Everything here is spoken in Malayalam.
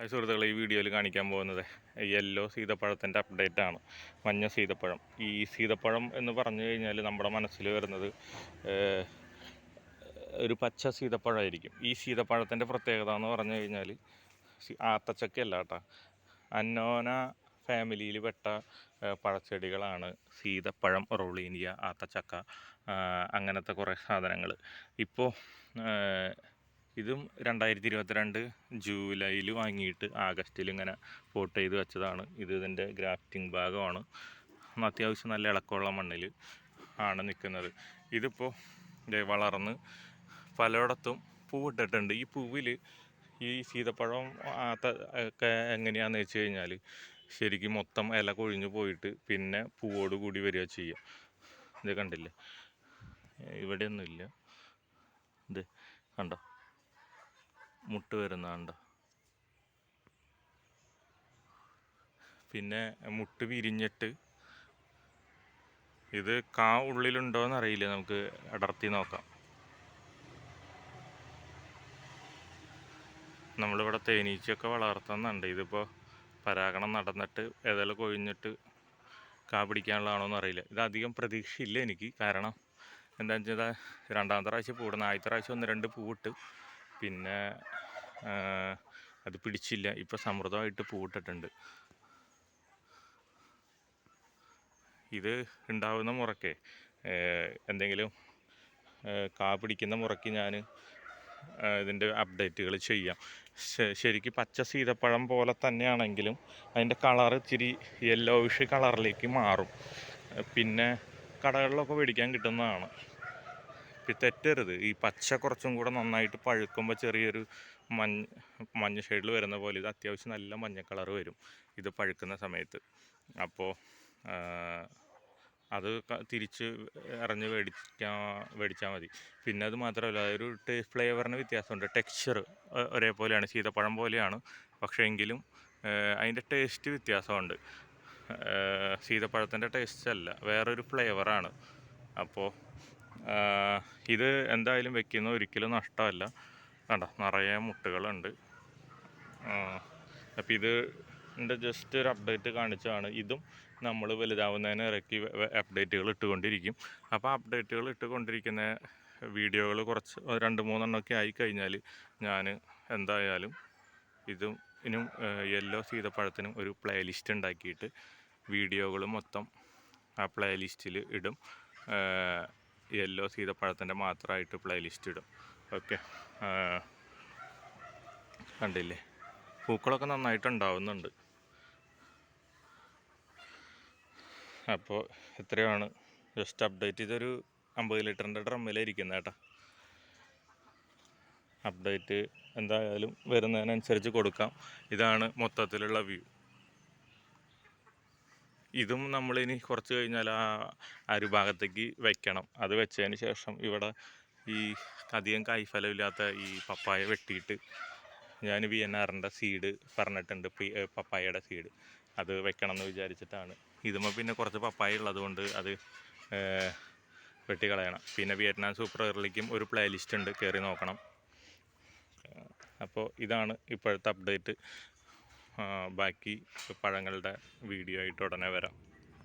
ഹായ് സുഹൃത്തുക്കളെ ഈ വീഡിയോയിൽ കാണിക്കാൻ പോകുന്നത് യെല്ലോ സീതപ്പഴത്തിന്റെ അപ്ഡേറ്റ് ആണ്. മഞ്ഞ സീതപ്പഴം. ഈ സീതപ്പഴം എന്ന് പറഞ്ഞു കഴിഞ്ഞാൽ നമ്മുടെ മനസ്സിൽ വരുന്നത് ഒരു പച്ച സീതപ്പഴമായിരിക്കും. ഈ സീതപ്പഴത്തിന്റെ പ്രത്യേകത എന്ന് പറഞ്ഞു കഴിഞ്ഞാൽ ആത്തച്ചക്കയല്ല കേട്ടോ. അന്നോന ഫാമിലിയിൽ പെട്ട പഴച്ചെടികളാണ് സീതപ്പഴം റോളീനിയ ആത്തച്ചക്ക അങ്ങനത്തെ കുറേ സാധനങ്ങൾ. ഇപ്പോൾ ഇതും രണ്ടായിരത്തി ഇരുപത്തിരണ്ട് ജൂലൈയിൽ വാങ്ങിയിട്ട് ആഗസ്റ്റിൽ ഇങ്ങനെ പോട്ട് ചെയ്ത് വെച്ചതാണ്. ഇത് ഇതിന്റെ ഗ്രാഫ്റ്റിംഗ് ഭാഗമാണ്. അത്യാവശ്യം നല്ല ഇളക്കമുള്ള മണ്ണിൽ ആണ് നിൽക്കുന്നത്. ഇതിപ്പോൾ വളർന്ന് പലയിടത്തും പൂവിട്ടിട്ടുണ്ട്. ഈ പൂവിൽ ഈ സീതപ്പഴം ഒക്കെ എങ്ങനെയാണെന്ന് വെച്ച് കഴിഞ്ഞാൽ ശരിക്കും മൊത്തം ഇല കൊഴിഞ്ഞു പോയിട്ട് പിന്നെ പൂവോട് കൂടി വരിക ചെയ്യുക ഇത് കണ്ടില്ലേ? ഇവിടെയൊന്നുമില്ല. ഇത് കണ്ടോ? മുട്ട് വരുന്നുണ്ട് പിന്നെ മുട്ട് വിരിഞ്ഞിട്ട് ഇത് കാ ഉള്ളിലുണ്ടോയെന്ന് അറിയില്ല. നമുക്ക് അടർത്തി നോക്കാം. നമ്മളിവിടെ തേനീച്ചയൊക്കെ വളർത്തുന്നുണ്ട്. ഇതിപ്പോൾ പരാഗണം നടന്നിട്ട് ഏതെല്ലാം കൊഴിഞ്ഞിട്ട് കാ പിടിക്കാനുള്ളതാണോ എന്നറിയില്ല ഇത് അധികം പ്രതീക്ഷയില്ല എനിക്ക്. കാരണം എന്താണെന്ന് വെച്ചാൽ രണ്ടാമത്തെ പ്രാവശ്യം പൂടുന്ന ആദ്യത്തെ പ്രാവശ്യം ഒന്ന് രണ്ട് പൂവിട്ട് പിന്നെ അത് പിടിച്ചില്ല. ഇപ്പോൾ സമൃദ്ധമായിട്ട് പൂവിട്ടിട്ടുണ്ട്. ഇത് ഉണ്ടാവുന്ന മുറയ്ക്ക് എന്തെങ്കിലും കാ പിടിക്കുന്ന മുറയ്ക്ക് ഞാൻ ഇതിന്റെ അപ്ഡേറ്റുകൾ ചെയ്യാം. ശരിക്ക് പച്ച സീതപ്പഴം പോലെ തന്നെയാണെങ്കിലും അതിന്റെ കളർ ഇച്ചിരി യെല്ലോയിഷ് കളറിലേക്ക് മാറും. പിന്നെ കടകളിലൊക്കെ മേടിക്കാൻ കിട്ടുന്നതാണ്. തെറ്റരുത് ഈ പച്ച കുറച്ചും കൂടെ നന്നായിട്ട് പഴുക്കുമ്പോൾ ചെറിയൊരു മഞ്ഞ മഞ്ഞ ഷെയ്ഡിൽ വരുന്ന പോലെ ഇത് അത്യാവശ്യം നല്ല മഞ്ഞ കളർ വരും ഇത് പഴുക്കുന്ന സമയത്ത്. അപ്പോൾ അത് തിരിച്ച് ഇറഞ്ഞ് മേടിക്കാൻ മേടിച്ചാൽ മതി. പിന്നെ അത് മാത്രമല്ല ഒരു ഫ്ലേവറിന് വ്യത്യാസമുണ്ട്. ടെക്സ്ചർ ഒരേപോലെയാണ്. സീതപ്പഴം പോലെയാണ്. പക്ഷേ എങ്കിലും അതിന്റെ ടേസ്റ്റ് വ്യത്യാസമുണ്ട്. സീതപ്പഴത്തിന്റെ ടേസ്റ്റ് അല്ല വേറൊരു ഫ്ലേവറാണ്. അപ്പോൾ ഇത് എന്തായാലും വെക്കുന്ന ഒരിക്കലും നഷ്ടമല്ല. കണ്ട നിറയെ മുട്ടുകളുണ്ട്. അപ്പോൾ ഇത് എന്റെ ജസ്റ്റ് ഒരു അപ്ഡേറ്റ് കാണിച്ചതാണ്. ഇതും നമ്മൾ വലുതാവുന്നതിന് ഇറക്കി അപ്ഡേറ്റുകൾ ഇട്ടുകൊണ്ടിരിക്കും. അപ്പോൾ അപ്ഡേറ്റുകൾ ഇട്ടുകൊണ്ടിരിക്കുന്ന വീഡിയോകൾ കുറച്ച് രണ്ട് മൂന്നെണ്ണമൊക്കെ ആയി കഴിഞ്ഞാൽ ഞാൻ എന്തായാലും ഇതും ഇനും യെല്ലോ സീതപ്പഴത്തിനും ഒരു പ്ലേലിസ്റ്റ് ഉണ്ടാക്കിയിട്ട് വീഡിയോകൾ മൊത്തം ആ പ്ലേലിസ്റ്റിൽ ഇടും. യെല്ലോ സീതപ്പഴത്തിന്റെ മാത്രമായിട്ട് പ്ലേലിസ്റ്റ് ഇടും. ഓക്കെ കണ്ടില്ലേ? പൂക്കളൊക്കെ നന്നായിട്ട് ഉണ്ടാവുന്നുണ്ട്. അപ്പോൾ എത്രയാണ്? ജസ്റ്റ് അപ്ഡേറ്റ് ചെയ്തൊരു അമ്പത് ലിറ്ററിന്റെ ഡ്രമ്മിലായിരിക്കുന്നത് കേട്ടോ. അപ്ഡേറ്റ് എന്തായാലും വരുന്നതിനനുസരിച്ച് കൊടുക്കാം. ഇതാണ് മൊത്തത്തിലുള്ള വ്യൂ ഇതും നമ്മൾ ഇനി കുറച്ച് കഴിഞ്ഞാൽ ആ ഒരു ഭാഗത്തേക്ക് വെക്കണം. അത് വെച്ചതിന് ശേഷം ഇവിടെ ഈ അധികം കായ്ഫലമില്ലാത്ത ഈ പപ്പായ വെട്ടിയിട്ട് ഞാൻ വി എൻ ആറിന്റെ സീഡ് പറഞ്ഞിട്ടുണ്ട് പപ്പായയുടെ സീഡ് അത് വെക്കണം എന്ന് വിചാരിച്ചിട്ടാണ്. ഇതുമ്പോൾ പിന്നെ കുറച്ച് പപ്പായ ഉള്ളതുകൊണ്ട് അത് വെട്ടി വെട്ടിക്കളയണം. പിന്നെ വിയറ്റ്നാം സൂപ്പർ എയർലിക്കും ഒരു പ്ലേ ലിസ്റ്റ് ഉണ്ട് കയറി നോക്കണം. അപ്പോൾ ഇതാണ് ഇപ്പോഴത്തെ അപ്ഡേറ്റ് ബാക്കി പഴങ്ങളുടെ വീഡിയോ ആയിട്ട് ഉടനെ വരാം.